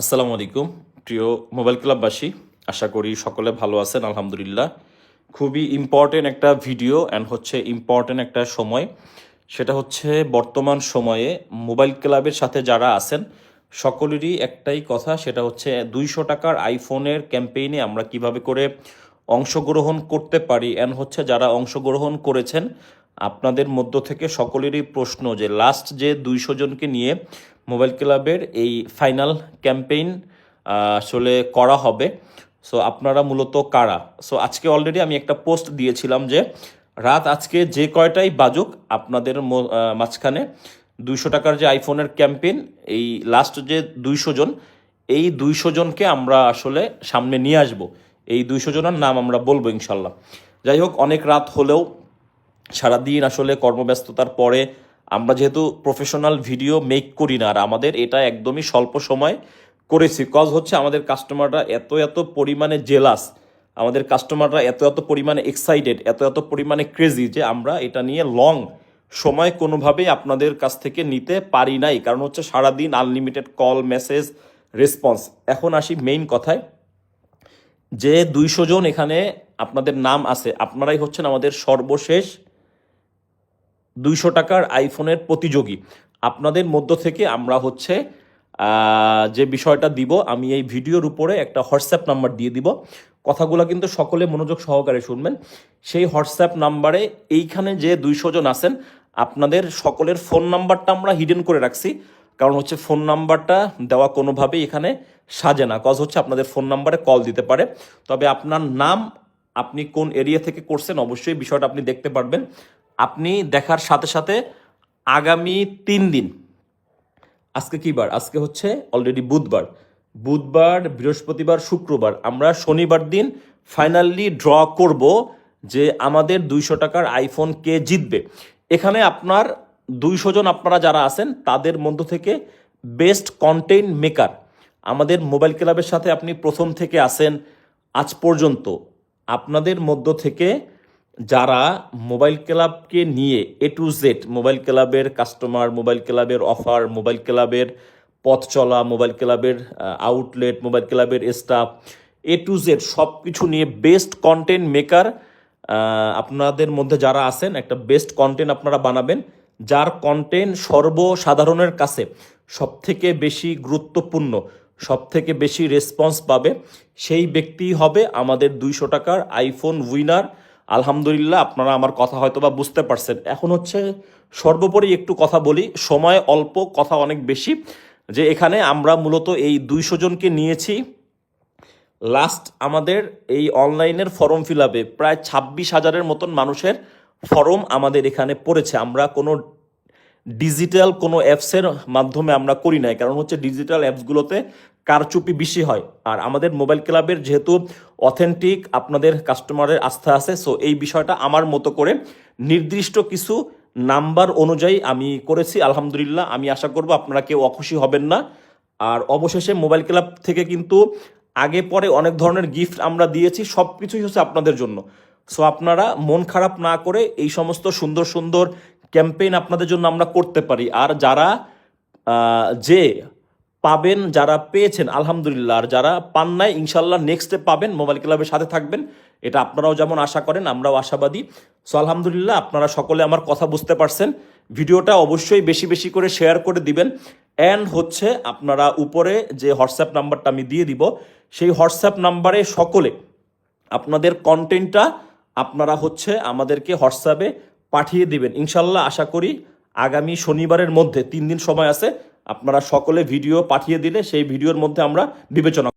আসসালামু আলাইকুম। প্রিয় মোবাইল ক্লাববাসী, আশা করি সকলে ভালো আছেন, আলহামদুলিল্লাহ। খুবই ইম্পর্টেন্ট একটা ভিডিও অ্যান্ড হচ্ছে ইম্পর্টেন্ট একটা সময়। সেটা হচ্ছে বর্তমান সময়ে মোবাইল ক্লাবের সাথে যারা আছেন, সকলেরই একটাই কথা, সেটা হচ্ছে দুইশো টাকার আইফোনের ক্যাম্পেইনে আমরা কীভাবে করে অংশগ্রহণ করতে পারি অ্যান্ড হচ্ছে যারা অংশগ্রহণ করেছেন আপনাদের মধ্য থেকে সকলেরই প্রশ্ন যে লাস্ট যে দুইশো জনকে নিয়ে মোবাইল ক্লাবের এই ফাইনাল ক্যাম্পেইন আসলে করা হবে। সো আপনারা মূলত কারা? সো আজকে অলরেডি আমি একটা পোস্ট দিয়েছিলাম যে রাত আজকে যে কয়টাই বাজুক, আপনাদের মাঝখানে দুইশো টাকার যে আইফোনের ক্যাম্পেইন এই লাস্ট যে দুইশো জন, এই দুইশো জনকে আমরা আসলে সামনে নিয়ে আসব। এই দুইশো জনের নাম আমরা বলব ইনশাল্লাহ। যাই হোক, অনেক রাত হলেও সারাদিন আসলে কর্মব্যস্ততার পরে আমরা যেহেতু প্রফেশনাল ভিডিও মেক করি না, আর আমাদের এটা একদমই স্বল্প সময় করেছি। কজ হচ্ছে আমাদের কাস্টমাররা এত এত পরিমাণে জেলাস আমাদের কাস্টমাররা এত এত পরিমাণে এক্সাইটেড এত এত পরিমাণে ক্রেজি যে আমরা এটা নিয়ে লং সময় কোনোভাবেই আপনাদের কাছ থেকে নিতে পারি নাই। কারণ হচ্ছে সারাদিন আনলিমিটেড কল মেসেজ রেসপন্স এখন আসি মেইন কথায়। যে দুইশো জন এখানে আপনাদের নাম আছে, আপনারাই হচ্ছেন আমাদের সর্বশেষ দুইশো টাকার আইফোনের প্রতিযোগী। আপনাদের মধ্য থেকে আমরা হচ্ছে যে বিষয়টা দিব, আমি এই ভিডিওর উপরে একটা হোয়াটসঅ্যাপ নাম্বার দিয়ে দিব। কথাগুলো কিন্তু সকলে মনোযোগ সহকারে শুনবেন। সেই হোয়াটসঅ্যাপ নাম্বারে এইখানে যে দুইশো জন আছেন, আপনাদের সকলের ফোন নাম্বারটা আমরা হিডেন করে রাখছি। কারণ হচ্ছে ফোন নাম্বারটা দেওয়া কোনোভাবেই এখানে সাজে না। কজ হচ্ছে আপনাদের ফোন নাম্বারে কল দিতে পারে। তবে আপনার নাম আপনি কোন এরিয়া থেকে করছেন, অবশ্যই বিষয়টা আপনি দেখতে পারবেন। আপনি দেখার সাথে সাথে আগামী তিন দিন, আজকে কি বার? আজকে হচ্ছে অলরেডি বুধবার। বুধবার, বৃহস্পতিবার, শুক্রবার। আমরা শনিবার দিন ফাইনালি ড্র করব যে আমাদের দুইশো টাকার আইফোন কে জিতবে। এখানে আপনার দুইশো জন আপনারা যারা আছেন, তাদের মধ্য থেকে বেস্ট কন্টেন্ট মেকার আমাদের মোবাইল ক্লাবের সাথে আপনি প্রথম থেকে আসেন আজ পর্যন্ত। আপনাদের মধ্য থেকে যারা মোবাইল ক্লাবকে নিয়ে এ টু জেড মোবাইল ক্লাবের কাস্টমার মোবাইল ক্লাবের অফার মোবাইল ক্লাবের পথ চলা, মোবাইল ক্লাবের আউটলেট মোবাইল ক্লাবের স্টাফ এ টু জেড সব কিছু নিয়ে বেস্ট কন্টেন্ট মেকার আপনাদের মধ্যে যারা আছেন, একটা বেস্ট কন্টেন্ট আপনারা বানাবেন, যার কন্টেন্ট সর্বসাধারণের কাছে সব থেকে বেশি গুরুত্বপূর্ণ সব থেকে বেশি রেসপন্স পাবে, সেই ব্যক্তি হবে আমাদের দুইশো টাকার আইফোন উইনার আলহামদুলিল্লাহ, আপনারা আমার কথা হয়তো বা বুঝতে পারছেন। এখন হচ্ছে সর্বোপরি একটু কথা বলি। সময় অল্প, কথা অনেক বেশি। যে এখানে আমরা মূলত এই দুইশো জনকে নিয়েছি। লাস্ট আমাদের এই অনলাইনের ফর্ম ফিল আপে প্রায় ছাব্বিশ হাজারের মতন মানুষের ফর্ম আমাদের এখানে পড়েছে। আমরা কোনো ডিজিটাল কোনো অ্যাপসের মাধ্যমে আমরা করি নাই। কারণ হচ্ছে ডিজিটাল অ্যাপসগুলোতে কারচুপি বেশি হয়। আর আমাদের মোবাইল ক্লাবের যেহেতু অথেন্টিক আপনাদের কাস্টমারের আস্থা আছে সো এই বিষয়টা আমার মতো করে নির্দিষ্ট কিছু নাম্বার অনুযায়ী আমি করেছি। আলহামদুলিল্লাহ, আমি আশা করব আপনারা কেউ অখুশি হবেন না। আর অবশেষে মোবাইল ক্লাব থেকে কিন্তু আগে পরে অনেক ধরনের গিফট আমরা দিয়েছি সব কিছুই হচ্ছে আপনাদের জন্য। সো আপনারা মন খারাপ না করে এই সমস্ত সুন্দর সুন্দর ক্যাম্পেইন আপনাদের জন্য আমরা করতে পারি। আর যারা যে পাবেন, যারা পেয়েছেন, আলহামদুলিল্লাহ, আর যারা পান নাই ইনশাল্লাহ নেক্সটে পাবেন, মোবাইল ক্লাবের সাথে থাকবেন। এটা আপনারাও যেমন আশা করেন, আমরাও আশাবাদী। সো আলহামদুলিল্লাহ, আপনারা সকলে আমার কথা বুঝতে পারছেন। ভিডিওটা অবশ্যই বেশি বেশি করে শেয়ার করে দিবেন। অ্যান্ড হচ্ছে, আপনারা উপরে যে হোয়াটসঅ্যাপ নাম্বারটা আমি দিয়ে দিব, সেই হোয়াটসঅ্যাপ নাম্বারে সকলে আপনাদের কন্টেন্টটা আপনারা হচ্ছে আমাদেরকে হোয়াটসঅ্যাপে পাঠিয়ে দিবেন। ইনশাল্লাহ আশা করি আগামী শনিবারের মধ্যে তিন দিন সময় আছে, আপনারা সকলে ভিডিও পাঠিয়ে দিলে সেই ভিডিওর মধ্যে আমরা বিবেচনা